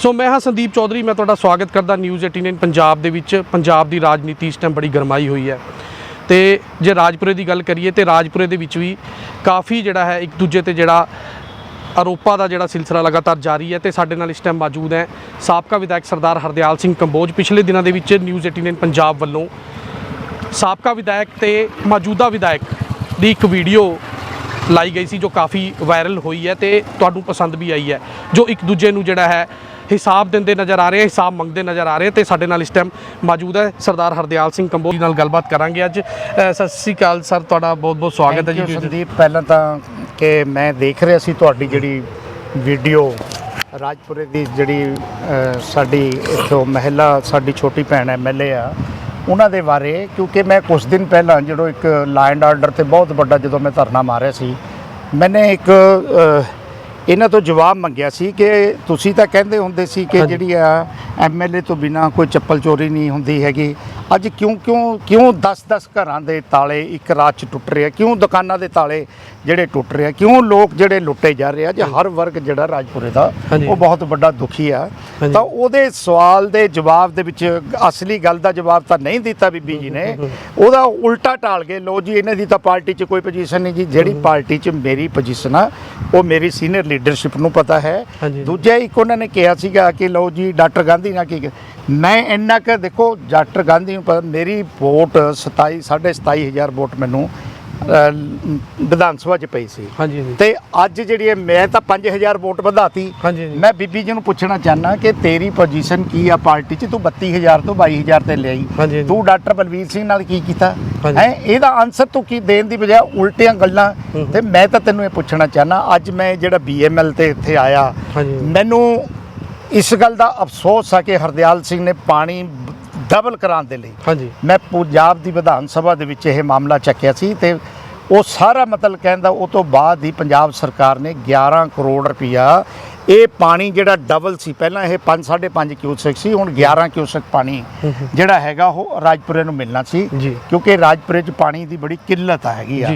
ਸੋ ਮੈਂ ਹਾਂ ਸੰਦੀਪ ਚੌਧਰੀ, ਮੈਂ ਤੁਹਾਡਾ ਸਵਾਗਤ ਕਰਦਾ ਨਿਊਜ਼ 18 ਪੰਜਾਬ ਦੇ ਵਿੱਚ। ਪੰਜਾਬ ਦੀ ਰਾਜਨੀਤੀ ਇਸ ਟਾਈਮ ਬੜੀ ਗਰਮਾਈ ਹੋਈ ਹੈ। ਤੇ ਜੇ ਰਾਜਪੁਰੇ ਦੀ ਗੱਲ ਕਰੀਏ ਤੇ ਰਾਜਪੁਰੇ ਦੇ ਵਿੱਚ ਵੀ ਕਾਫੀ ਜਿਹੜਾ ਹੈ ਇੱਕ ਦੂਜੇ ਤੇ ਜਿਹੜਾ ਆਰੋਪਾਂ ਦਾ ਜਿਹੜਾ ਸਿਲਸਿਲਾ ਲਗਾਤਾਰ ਜਾਰੀ ਹੈ ਤੇ ਸਾਡੇ ਨਾਲ ਇਸ ਟਾਈਮ ਮੌਜੂਦ ਹੈ ਸਾਬਕਾ ਵਿਧਾਇਕ ਸਰਦਾਰ ਹਰਦਿਆਲ ਸਿੰਘ ਕੰਬੋਜ। ਪਿਛਲੇ ਦਿਨਾਂ ਦੇ ਵਿੱਚ ਨਿਊਜ਼ 18 ਪੰਜਾਬ ਵੱਲੋਂ ਸਾਬਕਾ ਵਿਧਾਇਕ ਤੇ ਮੌਜੂਦਾ ਵਿਧਾਇਕ ਦੀ ਇੱਕ ਵੀਡੀਓ ਲਾਈ ਗਈ ਸੀ ਜੋ ਕਾਫੀ ਵਾਇਰਲ ਹੋਈ ਹੈ ਤੇ ਤੁਹਾਨੂੰ ਪਸੰਦ ਵੀ ਆਈ ਹੈ, ਜੋ ਇੱਕ ਦੂਜੇ ਨੂੰ ਜਿਹੜਾ ਹੈ ਹਿਸਾਬ ਦਿੰਦੇ ਨਜ਼ਰ ਆ ਰਹੇ, ਹਿਸਾਬ ਮੰਗਦੇ ਨਜ਼ਰ ਆ ਰਹੇ ਤੇ ਸਾਡੇ ਨਾਲ ਇਸ ਟਾਈਮ ਮੌਜੂਦ ਹੈ ਸਰਦਾਰ ਹਰਦਿਆਲ ਸਿੰਘ ਕੰਬੋਲੀ ਨਾਲ ਗੱਲਬਾਤ ਕਰਾਂਗੇ ਅੱਜ। ਸਤਿ ਸ੍ਰੀ ਅਕਾਲ ਸਰ, ਤੁਹਾਡਾ ਬਹੁਤ ਬਹੁਤ ਸਵਾਗਤ ਹੈ ਜੀ। ਸੰਦੀਪ। ਪਹਿਲਾਂ ਤਾਂ ਕਿ ਮੈਂ ਦੇਖ ਰਿਹਾ ਸੀ ਤੁਹਾਡੀ ਜਿਹੜੀ ਵੀਡੀਓ ਰਾਜਪੁਰੇ ਦੀ ਜਿਹੜੀ ਸਾਡੀ ਇੱਥੋਂ ਮਹਿਲਾ, ਸਾਡੀ ਛੋਟੀ ਭੈਣ ਐਮਐਲਏ ਆ, ਉਹਨਾਂ ਦੇ ਬਾਰੇ, ਕਿਉਂਕਿ ਮੈਂ ਕੁਝ ਦਿਨ ਪਹਿਲਾਂ ਜਦੋਂ ਇੱਕ ਲਾਇਨ ਆਰਡਰ ਤੇ ਬਹੁਤ ਵੱਡਾ ਜਦੋਂ ਮੈਂ ਧਰਨਾ ਮਾਰਿਆ ਸੀ, ਮੈਨੇ ਇੱਕ ਇਹਨਾਂ ਤੋਂ ਜਵਾਬ ਮੰਗਿਆ ਸੀ ਕਿ ਤੁਸੀਂ ਤਾਂ ਕਹਿੰਦੇ ਹੁੰਦੇ ਸੀ ਕਿ। ਜਿਹੜੀ ਆ ਐਮਐਲਏ ਤੋਂ ਬਿਨਾ ਕੋਈ ਚੱਪਲ ਚੋਰੀ ਨਹੀਂ ਹੁੰਦੀ ਹੈਗੀ। ਅੱਜ ਕਿਉਂ ਕਿਉਂ ਕਿਉਂ 10-10 ਘਰਾਂ ਦੇ ਤਾਲੇ ਇੱਕ ਰਾਤ ਚ ਟੁੱਟ ਰਹੇ ਆ? ਕਿਉਂ ਦੁਕਾਨਾਂ ਦੇ ਤਾਲੇ ਜਿਹੜੇ ਟੁੱਟ ਰਹੇ ਆ? ਕਿਉਂ ਲੋਕ ਜਿਹੜੇ ਲੁੱਟੇ ਜਾ ਰਹੇ ਆ? ਜੇ ਹਰ ਵਰਗ ਜਿਹੜਾ ਰਾਜਪੁਰੇ ਦਾ। ਉਹ ਬਹੁਤ ਵੱਡਾ ਦੁਖੀ ਆ। ਤਾਂ ਉਹਦੇ ਸਵਾਲ ਦੇ ਜਵਾਬ ਦੇ ਵਿੱਚ ਅਸਲੀ ਗੱਲ ਦਾ ਜਵਾਬ ਤਾਂ ਨਹੀਂ ਦਿੱਤਾ ਬੀਬੀ ਜੀ ਨੇ। ਉਹਦਾ ਉਲਟਾ ਟਾਲ ਗਏ। ਲੋ ਜੀ ਇਹਨਾਂ ਦੀ ਤਾਂ ਪਾਰਟੀ 'ਚ ਕੋਈ ਪੋਜੀਸ਼ਨ ਨਹੀਂ ਜੀ। ਜਿਹੜੀ ਪਾਰਟੀ 'ਚ ਮੇਰੀ ਪੋਜੀਸ਼ਨ ਆ ਉਹ ਮੇਰੀ ਸੀਨੀਅਰ ਲੀਡਰਸ਼ਿਪ ਨੂੰ ਪਤਾ ਹੈ। ਦੂਜਾ ਇੱਕ ਉਹਨਾਂ ਨੇ ਕਿਹਾ ਸੀਗਾ ਕਿ ਲਓ ਜੀ ਡਾਕਟਰ ਗਾਂਧੀ ਨਾਲ ਕੀ ਮੈਂ ਇੰਨਾ ਕਿ ਦੇਖੋ ਡਾਕਟਰ ਗਾਂਧੀ ਨੂੰ ਪਤਾ ਮੇਰੀ ਵੋਟ 27 27000 ਵੋਟ ਮੈਨੂੰ ਵਿਧਾਨ ਸਭਾ 'ਚ ਪਈ ਸੀ। ਹਾਂਜੀ ਹਾਂਜੀ। ਤੇ ਅੱਜ ਜਿਹੜੀ ਹੈ ਮੈਂ ਤਾਂ 5000 ਵੋਟ ਵਧਾਤੀ। ਹਾਂਜੀ, ਹਾਂਜੀ। ਮੈਂ ਬੀਬੀ ਜੀ ਨੂੰ ਪੁੱਛਣਾ ਚਾਹਨਾ ਕਿ ਤੇਰੀ ਪੋਜੀਸ਼ਨ ਕੀ ਆ ਪਾਰਟੀ 'ਚ? ਤੂੰ 32000 ਤੋਂ 22000 ਤੇ ਹਾਂਜੀ, ਹਾਂਜੀ। ਤੂੰ ਡਾਕਟਰ ਬਲਵੀਰ ਸਿੰਘ ਨਾਲ ਕੀ ਕੀਤਾ? ਹਾਂਜੀ। ਹੈ ਇਹਦਾ ਆਨਸਰ ਤੂੰ ਕੀ ਦੇਣ ਦੀ ਬਜਾਏ ਉਲਟੀਆਂ ਗੱਲਾਂ। ਤੇ ਮੈਂ ਤਾਂ ਤੈਨੂੰ ਇਹ ਪੁੱਛਣਾ ਚਾਹਨਾ ਅੱਜ ਮੈਂ ਜਿਹੜਾ ਬੀਐਮਐਲ ਤੇ ਇੱਥੇ ਆਇਆ ਹਾਂਜੀ। ਮੈਨੂੰ ਇਸ ਗੱਲ ਦਾ ਅਫਸੋਸ ਆ ਕਿ ਹਰਦਿਆਲ ਸਿੰਘ ਨੇ ਪਾਣੀ ਡਬਲ ਕਰਾਉਣ ਦੇ ਲਈ ਹਾਂਜੀ ਮੈਂ ਪੰਜਾਬ ਦੀ ਵਿਧਾਨ ਸਭਾ ਦੇ ਵਿੱਚ ਇਹ ਮਾਮਲਾ ਚੱਕਿਆ ਸੀ ਤੇ ਉਹ ਸਾਰਾ ਮਤਲਬ ਕਹਿੰਦਾ ਉਹ ਤੋਂ ਬਾਅਦ ਹੀ ਪੰਜਾਬ ਸਰਕਾਰ ਨੇ 11 ਕਰੋੜ ਰੁਪਇਆ ਇਹ ਪਾਣੀ ਜਿਹੜਾ ਡਬਲ ਸੀ ਪਹਿਲਾਂ ਇਹ 5 5.5 ਕਿਊਸੈਕ ਸੀ ਹੁਣ 11 ਕਿਊਸੈਕ ਪਾਣੀ ਜਿਹੜਾ ਹੈਗਾ ਉਹ ਰਾਜਪੁਰੇ ਨੂੰ ਮਿਲਣਾ ਸੀ। ਕਿਉਂਕਿ ਰਾਜਪੁਰੇ 'ਚ ਪਾਣੀ ਦੀ ਬੜੀ ਕਿੱਲਤ ਆ ਹੈਗੀ ਆ।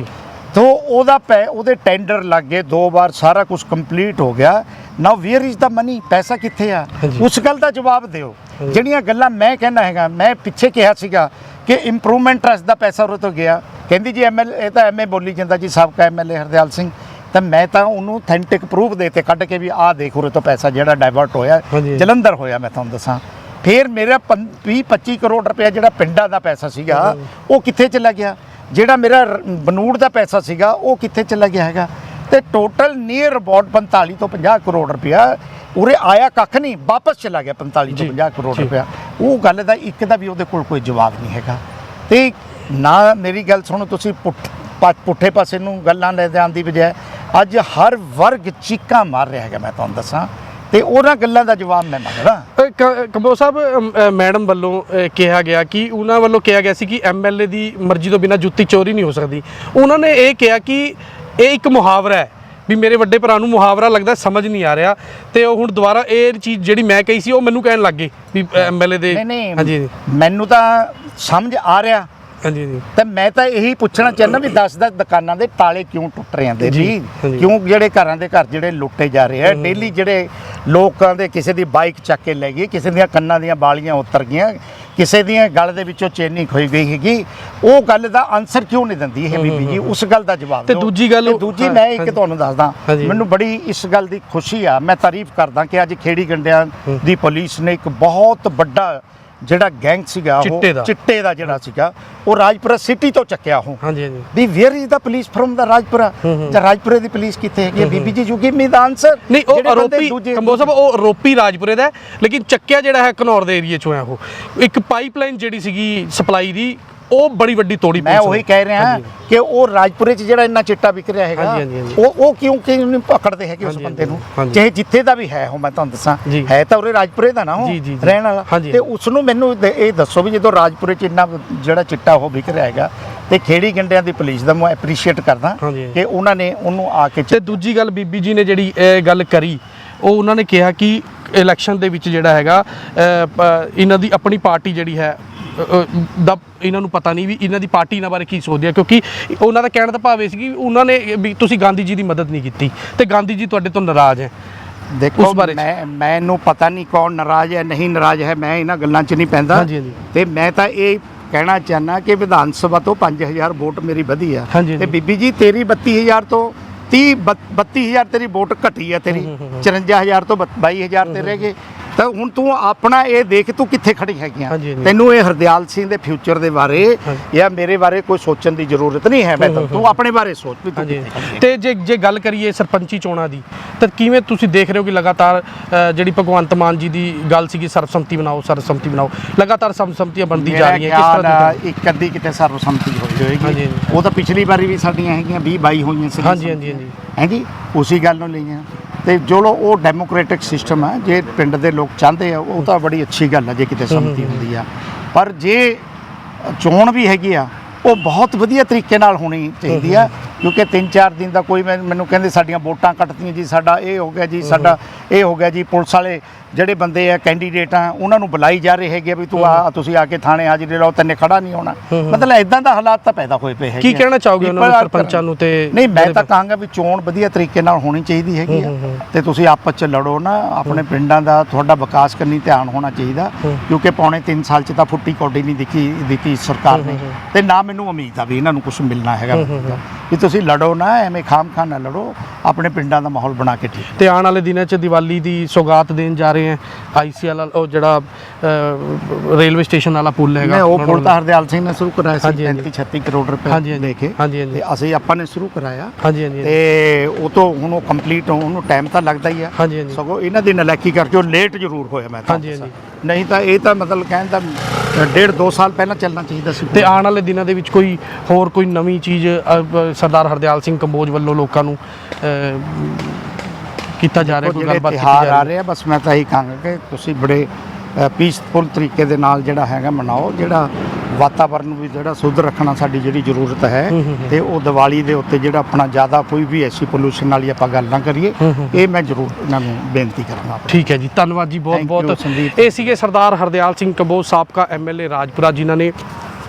ਤੋ ਉਹਦਾ ਪੈ ਉਹਦੇ ਟੈਂਡਰ ਲੱਗ ਗਏ ਦੋ ਵਾਰ ਸਾਰਾ ਕੁਝ ਕੰਪਲੀਟ ਹੋ ਗਿਆ। Now where is the money ਪੈਸਾ ਕਿੱਥੇ ਆ। ਉਸ ਗੱਲ ਦਾ ਜਵਾਬ ਦਿਓ। ਜਿਹੜੀਆਂ ਗੱਲਾਂ ਮੈਂ ਕਹਿਣਾ ਹੈਗਾ ਮੈਂ ਪਿੱਛੇ ਕਿਹਾ ਸੀਗਾ ਕਿ ਇੰਪਰੂਵਮੈਂਟ ਟਰਸਟ ਦਾ ਪੈਸਾ ਉਹ ਤੋਂ ਗਿਆ। ਕਹਿੰਦੀ ਜੀ ਐਮਐਲ ਇਹ ਤਾਂ ਐਮਏ ਬੋਲੀ ਜਾਂਦਾ ਜੀ ਸਾਬਕਾ ਐਮਐਲਏ ਹਰਦਿਆਲ ਸਿੰਘ। ਤਾਂ ਮੈਂ ਤਾਂ ਉਹਨੂੰ ਅਥੈਂਟਿਕ ਪ੍ਰੂਫ ਦੇਤੇ ਕੱਢ ਕੇ ਵੀ ਆਹ ਦੇਖ ਉਰੇ ਤੋਂ ਪੈਸਾ ਜਿਹੜਾ ਡਾਇਵਰਟ ਹੋਇਆ। ਜਲੰਧਰ ਹੋਇਆ ਮੈਂ ਤੁਹਾਨੂੰ ਦੱਸਾਂ। ਫਿਰ ਮੇਰਾ 20 25 ਕਰੋੜ ਰੁਪਇਆ ਜਿਹੜਾ ਪਿੰਡਾਂ ਦਾ ਪੈਸਾ ਸੀਗਾ ਉਹ ਕਿੱਥੇ ਚਲਾ ਗਿਆ? ਜਿਹੜਾ ਮੇਰਾ ਬਨੂੜ ਦਾ ਪੈਸਾ ਸੀਗਾ ਉਹ ਕਿੱਥੇ ਚਲਾ ਗਿਆ ਹੈਗਾ? ਤੇ ਟੋਟਲ ਨੀਅਰ ਅਬਾਊਟ 45 ਤੋਂ 50 ਕਰੋੜ ਰੁਪਇਆ ਉਰੇ ਆਇਆ ਕੱਖ ਨਹੀਂ ਵਾਪਸ ਚਲਾ ਗਿਆ 45 ਤੋਂ ਜੀ, 50 ਕਰੋੜ। ਰੁਪਇਆ। ਉਹ ਗੱਲ ਦਾ ਇੱਕ ਦਾ ਵੀ ਉਹਦੇ ਕੋਲ ਕੋਈ ਜਵਾਬ ਨਹੀਂ ਹੈਗਾ। ਤੇ ਨਾ ਮੇਰੀ ਗੱਲ ਸੁਣੋ ਤੁਸੀਂ ਪੁੱਠੇ ਪਾਸੇ ਨੂੰ ਗੱਲਾਂ ਲੈ ਜਾਣ ਦੀ ਬਜਾਏ ਅੱਜ ਹਰ ਵਰਗ ਚੀਕਾਂ ਮਾਰ ਰਿਹਾ ਹੈਗਾ ਮੈਂ ਤੁਹਾਨੂੰ ਦੱਸਾਂ। ਤੇ ਉਹਨਾਂ ਗੱਲਾਂ ਦਾ ਜਵਾਬ ਮੈਂ ਮੰਗਦਾ। ਅ, ਕ- ਕੰਬੋਜ ਸਾਹਿਬ ਮੈਡਮ ਵੱਲੋਂ ਕਿਹਾ ਗਿਆ ਕਿ ਉਹਨਾਂ ਵੱਲੋਂ ਕਿਹਾ ਗਿਆ ਸੀ ਕਿ ਐਮਐਲਏ ਦੀ ਮਰਜ਼ੀ ਤੋਂ ਬਿਨਾਂ ਜੁੱਤੀ ਚੋਰੀ ਨਹੀਂ ਹੋ ਸਕਦੀ। ਉਹਨਾਂ ਨੇ ਇਹ ਕਿਹਾ ਕਿ ਇਹ ਇੱਕ ਮੁਹਾਵਰਾ ਹੈ ਵੀ ਮੇਰੇ ਵੱਡੇ ਭਰਾ ਨੂੰ ਮੁਹਾਵਰਾ ਲੱਗਦਾ ਸਮਝ ਨਹੀਂ ਆ ਰਿਹਾ। ਤੇ ਉਹ ਹੁਣ ਦੁਬਾਰਾ ਇਹ ਚੀਜ਼ ਜਿਹੜੀ ਮੈਂ ਕਹੀ ਸੀ ਉਹ ਮੈਨੂੰ ਕਹਿਣ ਲੱਗ ਗਏ ਵੀ ਐਮਐਲਏ ਦੇ ਹਾਂਜੀ। ਮੈਨੂੰ ਤਾਂ ਸਮਝ ਆ ਰਿਹਾ ਹਾਂਜੀ ਹਾਂਜੀ ਤੇ ਮੈਂ ਤਾਂ ਇਹੀ ਪੁੱਛਣਾ ਚਾਹੁੰਦਾ ਵੀ 10-10 ਦੁਕਾਨਾਂ ਦੇ ਤਾਲੇ ਕਿਉਂ ਟੁੱਟ ਰਹੇ ਆਂਦੇ ਜੀ, ਜੀ। ਕਿਉਂ ਜਿਹੜੇ ਘਰਾਂ ਦੇ ਘਰ ਜਿਹੜੇ ਲੁੱਟੇ ਜਾ ਰਹੇ ਆ ਡੇਲੀ ਜਿਹੜੇ ਲੋਕਾਂ ਦੇ ਕਿਸੇ ਦੀ ਬਾਈਕ ਚੱਕ ਕੇ ਲੈ ਗਈ ਕਿਸੇ ਦੀਆਂ ਕੰਨਾਂ ਦੀਆਂ ਬਾਲੀਆਂ ਉਤਰ ਗਈਆਂ ਕਿਸੇ ਦੀਆਂ ਗਲ ਦੇ ਵਿੱਚੋਂ ਚੇਨੀ ਖੋਈ ਗਈ ਹੈਗੀ ਉਹ ਗੱਲ ਦਾ ਆਨਸਰ ਕਿਉਂ ਨਹੀਂ ਦਿੰਦੀ ਇਹ ਬੀਬੀ ਜੀ ਉਸ ਗੱਲ ਦਾ ਜਵਾਬ ਤੇ। ਦੂਜੀ ਗੱਲ- ਦੂਜੀ ਮੈਂ ਇੱਕ। ਤੁਹਾਨੂੰ ਦੱਸਦਾ। ਮੈਨੂੰ ਬੜੀ ਇਸ ਗੱਲ ਦੀ ਖੁਸ਼ੀ ਆ ਮੈਂ ਤਾਰੀਫ ਕਰਦਾ ਕਿ ਅੱਜ ਖੇੜੀ ਗੰਡਿਆਂ ਦੀ ਪੁਲਿਸ ਨੇ ਇੱਕ ਬਹੁਤ ਵੱਡਾ ਜਿਹੜਾ ਗੈਂਗ ਸੀਗਾ ਉਹ ਚਿੱਟੇ ਦਾ। ਚਿੱਟੇ ਦਾ ਜਿਹੜਾ ਸੀਗਾ ਉਹ ਰਾਜਪੁਰਾ ਸਿਟੀ ਤੋਂ ਚੱਕਿਆ ਉਹ। ਹਾਂਜੀ ਹਾਂਜੀ। ਵੀ where is the police firm ਦਾ ਰਾਜਪੁਰਾ? ਜਾਂ ਰਾਜਪੁਰੇ ਦੀ ਪੁਲਿਸ ਕਿੱਥੇ ਹੈਗੀ ਹੈ? ਬੀਬੀ ਜੀ you give me the answer ਨਹੀਂ ਉਹ ਆਰੋਪੀ ਕੰਬੋਜ ਸਾਹਿਬ ਉਹ ਆਰੋਪੀ ਰਾਜਪੁਰੇ ਦਾ ਹੈ, ਲੇਕਿਨ ਚੱਕਿਆ ਜਿਹੜਾ ਹੈ ਘਨੌਰ ਦੇ ਏਰੀਏ ਚੋਂ ਹੈ ਉਹ। ਇੱਕ ਪਾਈਪਲਾਈਨ ਜਿਹੜੀ ਸੀਗੀ ਸਪਲਾਈ ਦੀ ਉਹ ਬੜੀ ਵੱਡੀ ਤੋੜੀ ਮੈਂ ਉਹੀ। ਕਹਿ ਰਿਹਾ। ਕਿ ਉਹ ਰਾਜਪੁਰੇ 'ਚ ਜਿਹੜਾ ਇੰਨਾ ਚਿੱਟਾ ਵਿਕ ਰਿਹਾ ਹੈਗਾ। ਉਹ ਉਹ ਕਿਉਂ ਕਿ ਨਹੀਂ ਪਕੜਦੇ ਹੈਗੇ ਉਸ ਬੰਦੇ ਨੂੰ। ਚਾਹੇ ਜਿੱਥੇ ਦਾ ਵੀ ਹੈ ਉਹ ਮੈਂ ਤੁਹਾਨੂੰ ਦੱਸਾਂ। ਹੈ ਤਾਂ ਉਰੇ ਰਾਜਪੁਰੇ ਦਾ ਨਾ ਉਹ। ਰਹਿਣ ਵਾਲਾ। ਤੇ ਉਸ ਨੂੰ ਮੈਨੂੰ ਇਹ ਦੱਸੋ ਵੀ ਜਦੋਂ ਰਾਜਪੁਰੇ 'ਚ ਇੰਨਾ ਜਿਹੜਾ ਚਿੱਟਾ ਉਹ ਵਿਕ ਰਿਹਾ ਹੈਗਾ ਤੇ ਖੇੜੀ ਗੰਡਿਆਂ ਦੀ ਪੁਲਿਸ ਦਾ ਮੈਂ ਐਪਰੀਸ਼ੀਏਟ ਕਰਦਾ। ਕਿ ਉਹਨਾਂ ਨੇ ਉਹਨੂੰ ਆ ਕੇ ਤੇ ਦੂਜੀ ਗੱਲ ਬੀਬੀ ਜੀ ਨੇ ਜਿਹੜੀ ਗੱਲ ਕਰੀ ਉਹ ਉਹਨਾਂ ਨੇ ਕਿਹਾ ਕਿ ਇਲੈਕਸ਼ਨ ਦੇ ਵਿੱਚ ਜਿਹੜਾ ਹੈਗਾ ਇਹਨਾਂ ਦੀ ਆਪਣੀ ਪਾਰਟੀ ਜਿਹੜੀ ਹੈ ਦਾ ਇਹਨਾਂ ਨੂੰ ਪਤਾ ਨਹੀਂ ਵੀ ਇਹਨਾਂ ਦੀ ਪਾਰਟੀ ਇਹਨਾਂ ਬਾਰੇ ਕੀ ਸੋਚਦੀ ਹੈ ਕਿਉਂਕਿ ਉਹਨਾਂ ਦਾ ਕਹਿਣ ਦਾ ਭਾਵ ਇਹ ਸੀ ਕਿ ਉਹਨਾਂ ਨੇ ਵੀ ਤੁਸੀਂ ਗਾਂਧੀ ਜੀ ਦੀ ਮਦਦ ਨਹੀਂ ਕੀਤੀ ਤੇ ਗਾਂਧੀ ਜੀ ਤੁਹਾਡੇ ਤੋਂ ਨਾਰਾਜ਼ ਹੈ ਦੇਖੋ। ਮੈਂ ਮੈਨੂੰ ਪਤਾ ਨਹੀਂ ਕੌਣ ਨਾਰਾਜ਼ ਹੈ ਨਹੀਂ ਨਾਰਾਜ਼ ਹੈ ਮੈਂ ਇਹਨਾਂ ਗੱਲਾਂ 'ਚ ਨਹੀਂ ਪੈਂਦਾ। ਤੇ ਮੈਂ ਤਾਂ ਇਹ ਕਹਿਣਾ ਚਾਹਨਾ ਕਿ ਵਿਧਾਨ ਸਭਾ ਤੋਂ 5000 ਵੋਟ ਮੇਰੀ ਵਧੀ ਆ ਤੇ। ਬੀਬੀ ਜੀ ਤੇਰੀ 32000 ਤੋਂ 30 32000 ਤੇਰੀ ਵੋਟ ਘਟੀ ਆ ਤੇਰੀ 54000 ਤੋਂ 22000 ਤੇ ਰਹਿ ਗਏ ਤਾਂ ਹੁਣ ਤੂੰ ਆਪਣਾ ਇਹ ਦੇਖ ਤੂੰ ਕਿੱਥੇ ਖੜੀ ਹੈਗੀ ਆ ਹਾਂਜੀ, ਹਾਂਜੀ। ਤੈਨੂੰ ਇਹ ਹਰਦਿਆਲ ਸਿੰਘ ਦੇ ਫਿਊਚਰ ਦੇ ਬਾਰੇ। ਜਾਂ ਮੇਰੇ ਬਾਰੇ ਕੋਈ ਸੋਚਣ ਦੀ ਜ਼ਰੂਰਤ ਨਹੀਂ ਹੈ ਮੈਂ ਤਾਂ ਤੂੰ ਆਪਣੇ ਬਾਰੇ ਸੋਚ ਵੀ ਤੂੰ। ਤੇ ਜੇ ਜੇ ਗੱਲ ਕਰੀਏ ਸਰਪੰਚੀ ਚੋਣਾਂ ਦੀ ਤਾਂ ਕਿਵੇਂ ਤੁਸੀਂ ਦੇਖ ਰਹੇ ਹੋ ਕਿ ਲਗਾਤਾਰ ਜਿਹੜੀ ਭਗਵੰਤ ਮਾਨ ਜੀ ਦੀ ਗੱਲ ਸੀਗੀ ਸਰਬਸੰਮਤੀ ਬਣਾਓ ਸਰਬਸੰਮਤੀ ਬਣਾਓ ਲਗਾਤਾਰ ਸਰਬਸੰਮਤੀਆਂ ਬਣਦੀ ਜਾ ਰਹੀਆਂ ਕਿਸ ਤਰ੍ਹਾਂ ਦੀ ਇੱਕ ਅੱਧੀ ਕਿਤੇ ਸਰਵਸੰਮਤੀ ਹੋਈ ਹੋਏਗੀ। ਉਹ ਤਾਂ ਪਿਛਲੀ ਵਾਰੀ ਵੀ ਸਾਡੀਆਂ ਹੈਗੀਆਂ 20 22 ਹੋਈਆਂ ਸੀ ਹਾਂਜੀ, ਹਾਂਜੀ, ਹਾਂਜੀ। ਹਾਂਜੀ ਉਸੇ ਗੱਲ ਨੂੰ ਲਈਆਂ ਤੇ ਜੋ ਲੋ ਉਹ ਡੈਮੋਕ੍ਰੈਟਿਕ ਸਿਸਟਮ ਹੈ ਜੇ ਪਿੰਡ ਦੇ ਲੋਕ ਚਾਹੁੰਦੇ ਆ ਉਹ ਤਾਂ ਬੜੀ ਅੱਛੀ ਗੱਲ ਹੈ ਜੇ ਕਿਤੇ ਸੰਮਤੀ ਹੁੰਦੀ ਆ। ਪਰ ਜੇ ਚੋਣ ਵੀ ਹੈਗੀ ਆ ਉਹ ਬਹੁਤ ਵਧੀਆ ਤਰੀਕੇ ਨਾਲ ਹੋਣੀ ਚਾਹੀਦੀ ਆ। ਕਿਉਂਕਿ 3-4 ਦਿਨ ਦਾ ਕੋਈ ਮੈਂ- ਮੈਨੂੰ ਕਹਿੰਦੇ ਸਾਡੀਆਂ ਵੋਟਾਂ ਕੱਟਤੀਆਂ ਜੀ ਸਾਡਾ ਇਹ ਹੋ ਗਿਆ ਜੀ ਸਾਡਾ ਇਹ ਹੋ ਗਿਆ ਜੀ ਪੁਲਿਸ ਵਾਲੇ ਜਿਹੜੇ ਬੰਦੇ ਆ ਕੈਂਡੀਡੇਟ ਆ ਉਹਨਾਂ ਨੂੰ ਬੁਲਾਈ ਜਾ ਰਹੇ ਹੈਗੇ ਆ ਵੀ ਤੂੰ ਆ ਤੁਸੀਂ ਆ ਕੇ ਥਾਣੇ ਹਾਜ਼ਰੀ ਲਾਓ ਤੈਨੇ ਖੜਾ ਨਹੀਂ ਹੋਣਾ। ਮਤਲਬ ਇਦਾਂ ਦਾ ਹਾਲਾਤ ਤਾਂ ਪੈਦਾ ਹੋਏ ਪਏ ਹੈਗੇ ਕੀ ਆ। ਕਹਿਣਾ ਚਾਹੋਗੇ ਉਹਨਾਂ ਨੂੰ ਸਰਪੰਚਾਂ ਨੂੰ ਤੇ ਨਹੀਂ ਮੈਂ ਤਾਂ ਕਹਾਂਗਾ ਵੀ ਚੋਣ ਵਧੀਆ ਤਰੀਕੇ ਨਾਲ ਹੋਣੀ ਚਾਹੀਦੀ ਹੈਗੀ ਆ। ਤੇ ਤੁਸੀਂ ਆਪਸ ਚ ਲੜੋ ਨਾ ਆਪਣੇ ਪਿੰਡਾਂ ਦਾ ਤੁਹਾਡਾ ਵਿਕਾਸ ਕਰਨੀ ਧਿਆਨ ਹੋਣਾ ਚਾਹੀਦਾ ਕਿਉਂਕਿ ਪੌਣੇ 3 ਸਾਲ ਚ ਤਾਂ ਫੁੱਟੀ ਕੋਡੀ ਨਹੀਂ ਦਿਖੀ ਦਿੱਤੀ ਸਰਕਾਰ ਨੇ। ਤੇ ਨਾ ਮੈਨੂੰ ਉਮੀਦ ਆ ਵੀ ਇਹਨਾਂ ਨੂੰ ਕੁਝ ਮਿਲਣਾ ਹੈਗਾ। ਵੀ ਤੁਸੀਂ ਲੜੋ ਨਾ ਐਵੇਂ ਖਾਮ ਖਾਂ ਨਾ ਲੜੋ ਆਪਣੇ ਪਿੰਡਾਂ ਦਾ ਮਾਹੌਲ ਬਣਾ ਕੇ ਠੀਕ ਤੇ ਆਉਣ ਵਾਲੇ ਦਿਨਾਂ 'ਚ ਦੀਵਾਲੀ ਦੀ ਸੌਗਾਤ ਦੇਣ ਜਾ ਰਹੇ ਹੈ ਆਈਸੀਐਲ ਉਹ ਜਿਹੜਾ ਰੇਲਵੇ ਸਟੇਸ਼ਨ ਵਾਲਾ ਪੁੱਲ ਹੈਗਾ ਉਹ ਪੁਲ ਤਾਂ ਹਰਦਿਆਲ ਸਿੰਘ ਨੇ ਸ਼ੁਰੂ ਕਰਾਇਆ ਸੀ ਹਾਂਜੀ, ਹਾਂਜੀ। 35 36 ਕਰੋੜ ਰੁਪਏ ਹਾਂਜੀ। ਦੇ ਕੇ ਹਾਂਜੀ, ਹਾਂਜੀ। ਤੇ ਅਸੀਂ ਆਪਾਂ ਨੇ ਸ਼ੁਰੂ ਕਰਾਇਆ ਹਾਂਜੀ ਹਾਂਜੀ ਤੇ ਉਹ ਤੋਂ ਹੁਣ ਉਹ ਕੰਪਲੀਟ ਉਹਨੂੰ ਟਾਈਮ ਤਾਂ ਲੱਗਦਾ ਹੀ ਆ ਹਾਂਜੀ, ਹਾਂਜੀ। ਸਗੋਂ ਇਹਨਾਂ ਦੀ ਨਲਾਇਕੀ ਕਰਕੇ ਉਹ ਲੇਟ ਜ਼ਰੂਰ ਹੋਇਆ ਮੈਂ ਤਾਂ ਹਾਂਜੀ, ਹਾਂਜੀ। ਨਹੀਂ ਤਾਂ ਇਹ ਤਾਂ ਮਤਲਬ ਕਹਿਣ ਦਾ ਡੇਢ ਦੋ ਸਾਲ ਪਹਿਲਾਂ ਚੱਲਣਾ ਚਾਹੀਦਾ ਸੀ ਤੇ ਆਉਣ ਵਾਲੇ ਦਿਨਾਂ ਦੇ ਵਿੱਚ ਕੋਈ ਹੋਰ ਕੋਈ ਨਵੀਂ ਚੀਜ਼ ਅ, ਸਰਦਾਰ ਹਰਦਿਆਲ ਸਿੰਘ ਕੰਬੋਜ ਵੱਲੋਂ ਲੋਕਾਂ ਨੂੰ ਅ, ਕੀਤਾ ਜਾ ਰਿਹਾ ਕੋਈ ਜਿਹੜੇ ਗੱਲਬਾਤ ਕੀਤੀ ਤਿਉਹਾਰ ਜਾ ਆ ਰਹੀ ਹੈ। ਰਹੇ ਆ ਬਸ ਮੈਂ ਤਾਂ ਇਹੀ ਕਹਾਂਗਾ ਕਿ ਤੁਸੀਂ ਬੜੇ ਪੀਸਫੁਲ ਤਰੀਕੇ ਦੇ ਨਾਲ ਜਿਹੜਾ ਹੈਗਾ ਮਨਾਓ ਜਿਹੜਾ ਵਾਤਾਵਰਨ ਨੂੰ ਵੀ ਜਿਹੜਾ ਸੁੱਧ ਰੱਖਣਾ ਸਾਡੀ ਜਿਹੜੀ ਜ਼ਰੂਰਤ ਹੈ ਤੇ ਉਹ ਦੀਵਾਲੀ ਦੇ ਉੱਤੇ ਜਿਹੜਾ ਆਪਣਾ ਜ਼ਿਆਦਾ ਕੋਈ ਵੀ ਐਸੀ ਪੋਲੂਸ਼ਨ ਵਾਲੀ ਆਪਾਂ ਗੱਲ ਨਾ ਕਰੀਏ ਇਹ ਮੈਂ ਜ਼ਰੂਰ ਇਹਨਾਂ ਨੂੰ ਬੇਨਤੀ ਕਰਾਂਗਾ ਠੀਕ ਹੈ ਜੀ ਧੰਨਵਾਦ ਜੀ ਬਹੁਤ ਬਹੁਤ। ਸੰਦੀਪ। ਇਹ ਸੀਗੇ ਸਰਦਾਰ ਹਰਦਿਆਲ ਸਿੰਘ ਕੰਬੋਜ ਸਾਬਕਾ ਐਮਐਲਏ ਰਾਜਪੁਰਾ ਜਿਨ੍ਹਾਂ ਨੇ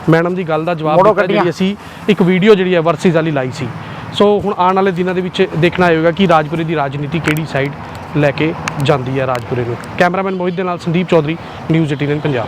ਮੈਡਮ ਦੀ ਗੱਲ ਦਾ ਜਵਾਬ ਦਿੱਤਾ ਜਿਹੜੀ। ਅਸੀਂ ਇੱਕ ਵੀਡੀਓ ਜਿਹੜੀ ਹੈ ਵਰਸਿਸ ਵਾਲੀ ਲਾਈ ਸੀ। ਸੋ ਹੁਣ ਆਉਣ ਵਾਲੇ ਦਿਨਾਂ ਦੇ ਵਿੱਚ ਦੇਖਣਾ ਹੋਏਗਾ ਕਿ ਰਾਜਪੁਰੇ ਦੀ ਰਾਜਨੀਤੀ ਕਿਹੜੀ ਸਾਈਡ ਲੈ ਕੇ ਜਾਂਦੀ ਹੈ ਰਾਜਪੁਰੇ ਨੂੰ। ਕੈਮਰਾਮੈਨ ਮੋਹਿਤ ਦੇ ਨਾਲ ਸੰਦੀਪ ਚੌਧਰੀ ਨਿਊਜ਼ 18 ਪੰਜਾਬ